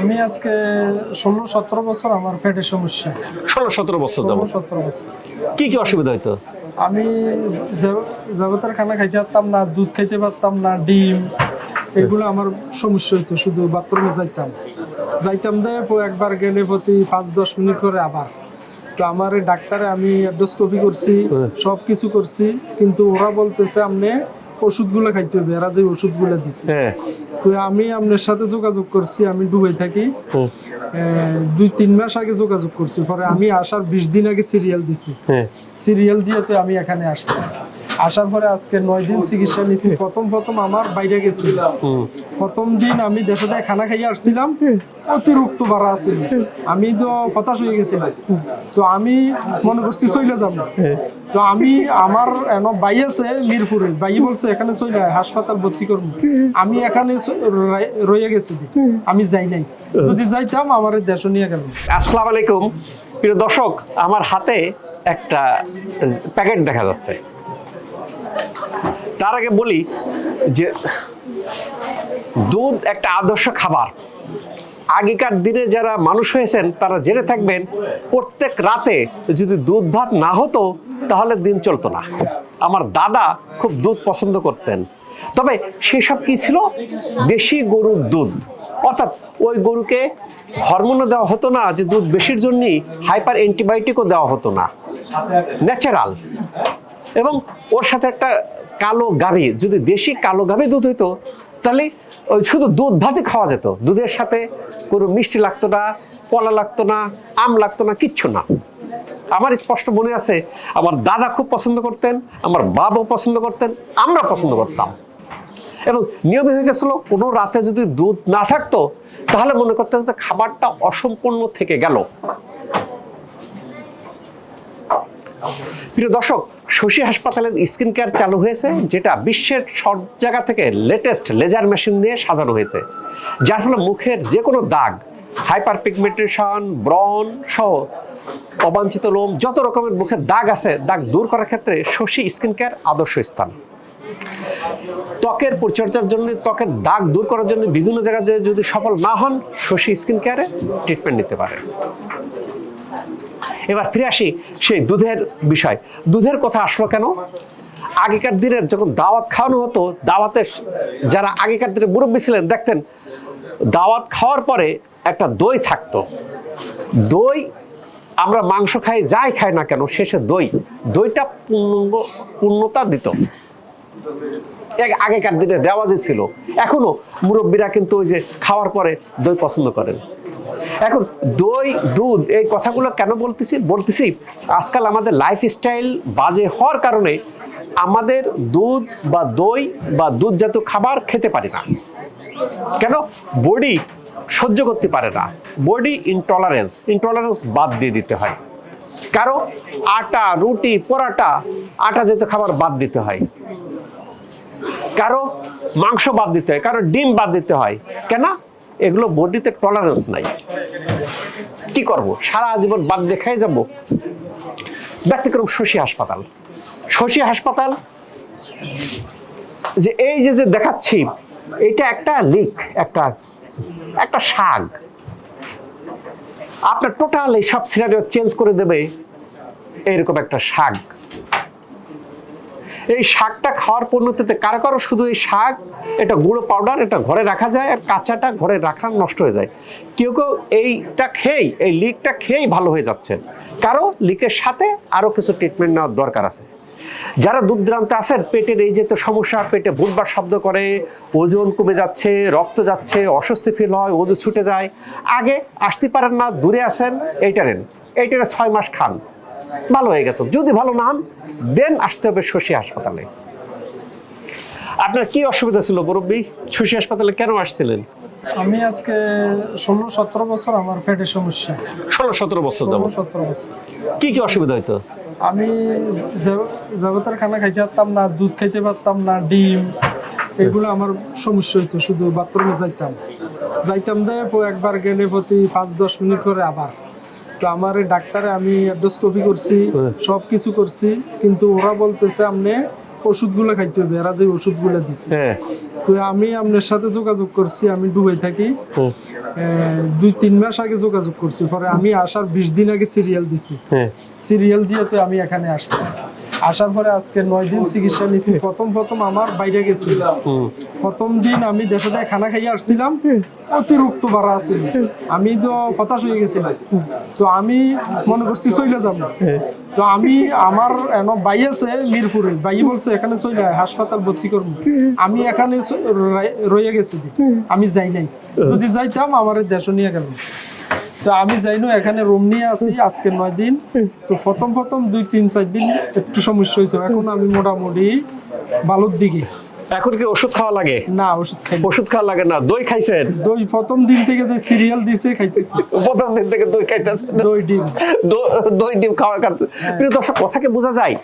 আমি আজকে ষোলো সতেরো বছর আমার পেটের সমস্যা। ষোলো সতেরো বছর যাব সতেরো বছর। কি কি অসুবিধা হইতো? আমি জাগতার খানা খাইতে পারতাম না দুধ খাইতে পারতাম না ডিম এগুলো আমার সমস্যা হইতো শুধু বাথরুমে যাইতাম। যাইতাম দে প- একবার গেলে প্রতি পাঁচ দশ মিনিট করে আবার। তো আমার ডাক্তারে আমি এন্ডোস্কোপি করছি সব কিছু করছি কিন্তু ওরা বলতেছে আপনি ওষুধগুলো খাইতে হবে এরা যে ওষুধগুলো দিছে। হ্যাঁ। তো আমি আপনার সাথে যোগাযোগ করছি আমি ডুবাই থাকি। দুই তিন মাস আগে যোগাযোগ করছি পরে আমি আসার বিশ দিন আগে সিরিয়াল দিছি। হ্যাঁ। সিরিয়াল দিয়ে তো আমি এখানে আসছি। আসার পরে আজকে নয় দিন চিকিৎসা নিছি প্রথম প্রথম আমার বাইরে গেছি। প্রথম দিন আমি দেশে দেয় খানা খাইয়ে আসছিলাম অতিরিক্ত বাড়া আছিল। আমি তো হতাশ হয়ে গেছিলাম। তো আমি মনে করছি চলে যাব। তো আমি আমার বাই আছে মিরপুরে। বাই বলছে, এখানে চলে হাসপাতাল ভর্তি করব। আমি এখানে রয়ে- গেছি। আমি যাই নাই। যদি যাইতাম, আমার দেশ নিয়ে গেল। আসসালামু আলাইকুম। প্রিয় দর্শক, আমার হাতে একটা প্যাকেট দেখা যাচ্ছে। তার আগে বলি যে, দুধ একটা আদর্শ খাবার। আগেকার দিনে যারা মানুষ হয়েছেন, তারা জেনে থাকবেন, প্রত্যেক রাতে যদি দুধ ভাত না হতো, তাহলে দিন চলতো না। আমার দাদা খুব দুধ পছন্দ করতেন। তবে সেসব কি ছিল? দেশি গরুর দুধ। অর্থাৎ ওই গরুকে হরমোনও দেওয়া হতো না, যে দুধ বেশির জন্যই হাইপার অ্যান্টিবায়োটিকও দেওয়া হতো না। ন্যাচারাল। এবং ওর সাথে একটা কালো গাভী, যদি দেশি কালো গাভী দুধ হইতো, তাহলে ওই শুধু দুধ ভাতই খাওয়া যেত। দুধের সাথে কোনো মিষ্টি লাগতো না, কলা লাগতো না, আম লাগতো না, কিচ্ছু না। আমার স্পষ্ট মনে আছে, আমার দাদা খুব পছন্দ করতেন, আমার বাবাও পছন্দ করতেন, আমরা পছন্দ করতাম। এবং নিয়ম হয়ে গেছিল, কোনো রাতে যদি দুধ না থাকতো, তাহলে মনে করতেন যে খাবারটা অসম্পূর্ণ থেকে গেল। প্রিয় দর্শক শশী হাসপাতালের স্কিন কেয়ার চালু হয়েছে, যেটা বিশ্বের সব জায়গা থেকে লেটেস্ট লেজার মেশিন দিয়ে সাজানো হয়েছে। যার ফলে মুখের যে কোনো দাগ হাইপার পিগমেন্টেশন ব্রন সহ অবাঞ্ছিত লোম, যত রকমের মুখের দাগ আছে, দাগ দূর করার ক্ষেত্রে শশী স্কিন কেয়ার আদর্শ স্থান। ত্বকের পরিচর্যার জন্য, ত্বকের দাগ দূর করার জন্য বিভিন্ন জায়গায় যদি সফল না হন, শশী স্কিন কেয়ারে ট্রিটমেন্ট নিতে পারে এবার ফিরে আসি সেই দুধের বিষয়। দুধের কথা আসলো কেন? আগেকার দিনের যখন দাওয়াত খাওয়ানো হতো, দাওয়াতে যারা আগেকার দিনে মুরব্বী ছিলেন, দেখতেন দাওয়াত খাওয়ার পরে একটা দই থাকতো। দই আমরা মাংস খাই, যাই খাই না কেন, শেষে দই। দইটা পূর্ণাঙ্গ পূর্ণতা দিত। আগেকার দিনে রেওয়াজে ছিল। এখনও মুরব্বীরা কিন্তু ওই যে খাওয়ার পরে দই পছন্দ করেন। এখন দই, দুধ, এই কথাগুলো কেন বলতেছি? বলতেছি, আজকাল আমাদের লাইফ স্টাইল বাজে হওয়ার কারণে আমাদের দুধ বা দই বা দুধ জাতীয় খাবার খেতে পারি না। কেন? বডি সহ্য করতে পারে না। বডি ইনটলারেন্স ইনটলারেন্স বাদ দিয়ে দিতে হয়। কারও আটা, রুটি, পরাটা আটা জাতীয় খাবার বাদ দিতে হয়। কারও মাংস বাদ দিতে হয় কারও ডিম বাদ দিতে হয়। কেন? এগুলো বডিতে টলারেন্স নাই। কি করব? সারা জীবন বাদ দেখাই যাব। ব্যতিক্রম শশী হাসপাতাল। শশী হাসপাতাল যে এই যে যে দেখাচ্ছি, এটা একটা লিক, একটা একটা শাক। আপনার টোটাল এই সব সিনারিও চেঞ্জ করে দেবে, এইরকম একটা শাক। এই শাকটা খাওয়ার পণ্যতে কারও কারও শুধু এই শাক, এটা গুঁড়ো পাউডার এটা ঘরে রাখা যায় আর কাঁচাটা ঘরে রাখা নষ্ট হয়ে যায়। কেউ কেউ এইটা খেয়েই, এই লিকটা খেয়েই ভালো হয়ে যাচ্ছে। কারও লিকের সাথে আরও কিছু ট্রিটমেন্ট নেওয়ার দরকার আছে। যারা দূর দূরান্তে আছেন, পেটের এই যে তো সমস্যা, পেটে বুধবার শব্দ করে, ওজন কমে যাচ্ছে, রক্ত যাচ্ছে, অস্বস্তি ফিল হয়, ওজন ছুটে যায়, আগে আসতে পারেন না, দূরে আসেন, এইটা নেন। এইটা ছয় মাস খান। ভালো হয়ে গেছে। যদি ভালো না হন দেন আসতে হবে শশী হাসপাতালে। আপনার কি অসুবিধা ছিল মুরব্বী? শশী হাসপাতালে কেন আসছিলেন? আমি আজকে ষোলো সতেরো বছর আমার পেটের সমস্যা। ষোলো সতেরো বছর যাব সতেরো বছর। কি কি অসুবিধা হইতো? আমি জগতের খানা খাইতে পারতাম না দুধ খাইতে পারতাম না ডিম এগুলো আমার সমস্যা হইতো শুধু বাথরুমে যাইতাম। যাইতাম দে প- একবার গেলে প্রতি পাঁচ দশ মিনিট করে আবার। তো আমার ডাক্তারে আমি এন্ডোস্কোপি করছি সব কিছু করছি কিন্তু ওরা বলতেছে আপনি ওষুধগুলো খাইতে হবে এরা যে ওষুধগুলো দিছে। হ্যাঁ। তো আমি আপনার সাথে যোগাযোগ করছি আমি ডুবাই থাকি। দুই তিন মাস আগে যোগাযোগ করছি পরে আমি আসার বিশ দিন আগে সিরিয়াল দিছি। হ্যাঁ। সিরিয়াল দিয়ে তো আমি এখানে আসছি। আসার পরে আজকে নয় দিন চিকিৎসা নিছি। প্রথম প্রথম আমার বাইরে হুম, প্রথম দিন আমি দেশে দেয় খানা খাইয়ে আসছিলাম অতিরিক্ত বাড়া আছিল আমি তো হতাশ হয়ে গেছিলাম। তো আমি মনে করছি চলে যাব। তো আমি আমার এন বাই আছে মিরপুরে বাই বলছে এখানে চলে হাসপাতাল ভর্তি করব। আমি এখানে রয়ে- রয়ে গেছি। আমি যাই নাই। যদি যাইতাম আমার দেশ নিয়ে গেল। তো আমি যাইনো এখানে রুম নিয়ে আসি আজকে নয় দিন। তো প্রথম প্রথম দুই তিন চার দিন একটু সমস্যা হয়েছে। এখন আমি মোটামুটি ভালোর দিকে এখন কি ওষুধ খাওয়া লাগে? না ওষুধ খাই ওষুধ খাওয়া লাগে না দই খাইছেন? দই প্রথম দিন থেকে যে সিরিয়াল দিছে খাইতেছি। প্রথম দিন থেকে দই খাইতেছেন? দই ডিম। দই ডিম খাওয়ার কারণে। প্রিয় দর্শক কথাকে বোঝা যায়?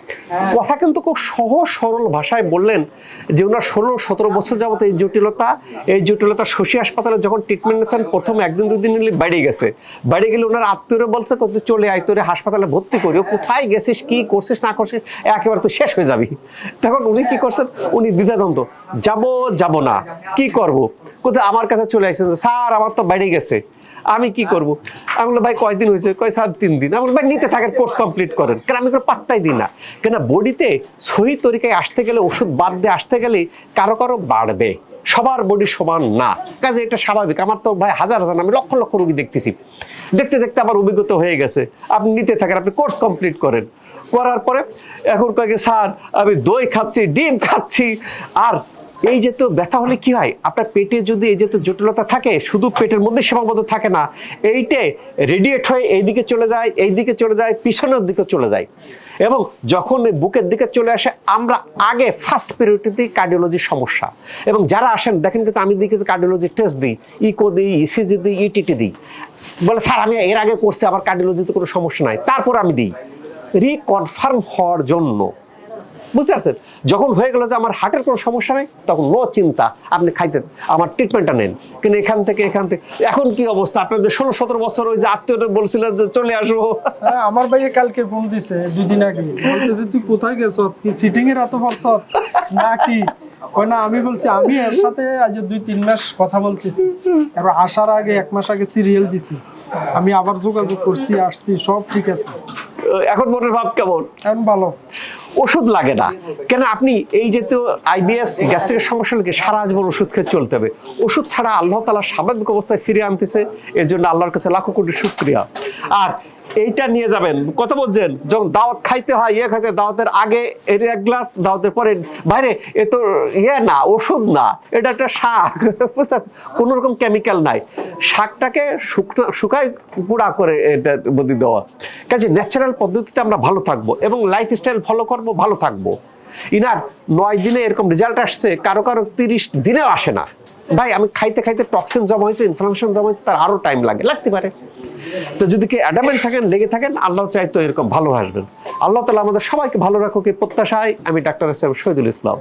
কথা কিন্তু খুব সহজ সরল ভাষায় বললেন যে ওনার ষোলো সতেরো বছর যাবত এই জটিলতা এই জটিলতা শশী হাসপাতালে যখন ট্রিটমেন্ট নিয়েছেন প্রথম একদিন দুদিন নিলে বাইরে গেছে। বাইরে গেলে ওনার আত্মীয়রা বলছে কত চলে আয় তোরে হাসপাতালে ভর্তি করি। ও কোথায় গেছিস কি করছিস না করছিস একেবারে তো শেষ হয়ে যাবি। তখন উনি কি করছেন? উনি দ্বিধাদ্বন্দ্ব যাব যাব না। কি করব? কোথায় আমার কাছে চলে আসছেন স্যার, আমার তো বাইরে গেছে। আমি কি করব? আমি বললাম, ভাই, কয়দিন হয়েছে? কয় স্যার তিন দিন। আমি ভাই, নিতে থাকেন, কোর্স কমপ্লিট করেন। কেন, আমি কোনো পাত্তাই দিই না। কেন, বডিতে সহি তরিকায় আসতে গেলে, ওষুধ বাদ দিয়ে আসতে গেলে কারও কারও বাড়বে। সবার বডি সমান না। কাজে এটা স্বাভাবিক। আমার তো, ভাই, হাজার হাজার আমি লক্ষ লক্ষ রুগী দেখতেছি। দেখতে দেখতে আমার অভিজ্ঞতা হয়ে গেছে। আপনি নিতে থাকেন, আপনি কোর্স কমপ্লিট করেন। করার পরে এখন কয়েকে স্যার, আমি দই খাচ্ছি, ডিম খাচ্ছি। আর এই যে তো ব্যথা হলে কি হয়? আপনার পেটে যদি এই যে তো জটিলতা থাকে, শুধু পেটের মধ্যে সীমাবদ্ধ থাকে না, এইটে রেডিয়েট হয়ে এইদিকে চলে যায়, এইদিকে চলে যায়, পিছনের দিকে চলে যায়। এবং যখন বুকের দিকে চলে আসে, আমরা আগে ফার্স্ট পিরিয়ডটিতেই কার্ডিওলজির সমস্যা। এবং যারা আসেন, দেখেন কিন্তু আমি দেখেছি কার্ডিওলজির টেস্ট দিই ইকো দিই ইসিজি দিই ইটিটি দিই। বলে, স্যার, আমি এর আগে করছি, আমার কার্ডিওলজিতে কোনো সমস্যা নাই। তারপর আমি দিই। রিকনফার্ম হওয়ার জন্য। বুঝতে পারছেন? যখন হয়ে গেল যে আমার হার্টের কোনো সমস্যা নেই তখন নো চিন্তা। আপনি খাইতেন আমার ট্রিটমেন্টটা নেন। কিন্তু এখান থেকে এখান থেকে এখন কি অবস্থা? আপনার যে ষোলো সতেরো বছর ওই যে আত্মীয়টা যে চলে আসব। হ্যাঁ, আমার ভাইয়ে কালকে ফোন দিছে দুই দিন আগে। বলতেছে তুই কোথায় সিটিং এর এত বলছ নাকি না আমি বলছি আমি এর সাথে আজ দুই তিন মাস কথা বলতেছি। এবার আসার আগে এক মাস আগে সিরিয়াল দিছি। আমি আবার যোগাযোগ করছি আসছি সব ঠিক আছে। এখন মনের ভাব কেমন? এখন ভালো। ওষুধ লাগে না। কেন আপনি এই যে তো আইবিএস গ্যাস্ট্রিকের সমস্যা লাগে সারা জীবন ওষুধ খেয়ে চলতে হবে? ওষুধ ছাড়া আল্লাহ তালা স্বাভাবিক অবস্থায় ফিরে আনতেছে। এর জন্য আল্লাহর কাছে লাখো কোটি শুক্রিয়া। আর এইটা নিয়ে যাবেন। কত বলছেন? যখন দাওয়াত খাইতে হয় ইয়ে খাইতে দাওয়াতের আগে এর এক গ্লাস দাওয়াতের পরে বাইরে এ তো ইয়ে না, ওষুধ না, এটা একটা শাক। বুঝতে কোনো রকম কেমিক্যাল নাই। শাকটাকে শুকনো, শুকায় গুঁড়া করে এটা বদি দেওয়া। কাজে ন্যাচারাল পদ্ধতিতে আমরা ভালো থাকব এবং লাইফস্টাইল ফলো করব, ভালো থাকব। ইনার নয় দিনে এরকম রেজাল্ট আসছে, কারও কারও তিরিশ দিনেও আসে না। ভাই, আমি খাইতে খাইতে টক্সিন জমা হয়েছে ইনফ্লামেশন জমা হয়েছে, তার আরও টাইম লাগে, লাগতে পারে। তো যদি কি অ্যাডামেন্ট থাকেন, লেগে থাকেন, আল্লাহ চাই তো এরকম ভালো আসবেন। আল্লাহ তালা আমাদের সবাইকে ভালো রাখো কি প্রত্যাশায় আমি ডাক্তার সাহেব শহীদুল ইসলাম।